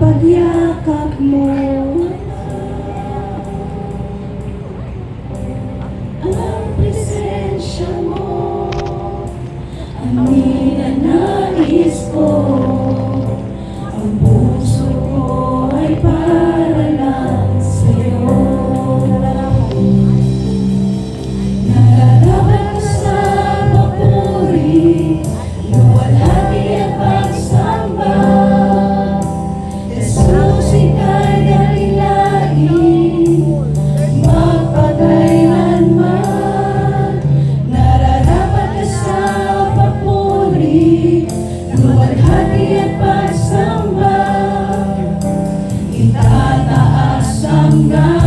pagyakap mo. Ang presensya mo Ang ninanais ko pagsamba Itataas ang